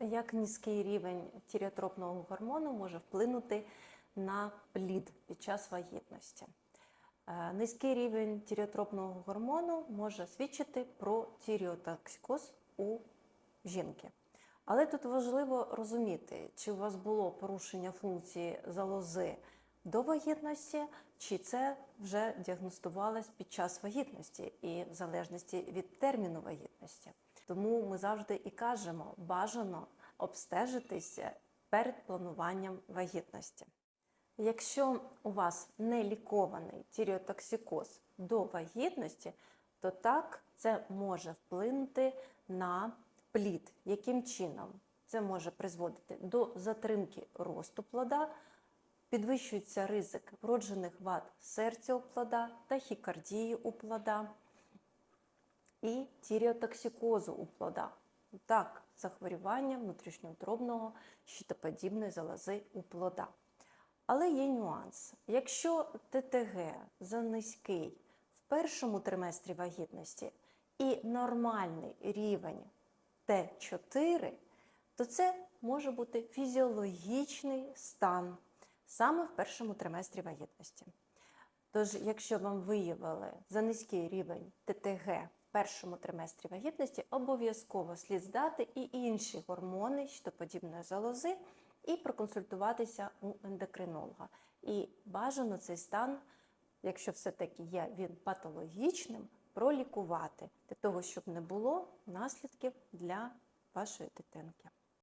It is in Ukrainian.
Як низький рівень тіріотропного гормону може вплинути на плід під час вагітності? Е, Низький рівень тіріотропного гормону може свідчити про тіріотоксикоз у жінки. Але тут важливо розуміти, чи у вас було порушення функції залози до вагітності, чи це вже діагностувалось під час вагітності і в залежності від терміну вагітності. Тому ми завжди і кажемо, бажано обстежитися перед плануванням вагітності. Якщо у вас не лікований тіріотоксикоз до вагітності, то так це може вплинути на плід. Яким чином? Це може призводити до затримки росту плода, підвищується ризик вроджених вад серця у плода, тахікардії у плода і тіріотоксикозу у плода. Так, захворювання внутрішньоутробного щитоподібної залози у плода. Але є нюанс. Якщо ТТГ занизький в першому триместрі вагітності і нормальний рівень Т4, то це може бути фізіологічний стан саме в першому триместрі вагітності. Тож, якщо вам виявили за низький рівень ТТГ першому триместрі вагітності, обов'язково слід здати і інші гормони щитоподібної залози і проконсультуватися у ендокринолога. І бажано цей стан, якщо все-таки є він патологічним, пролікувати для того, щоб не було наслідків для вашої дитинки.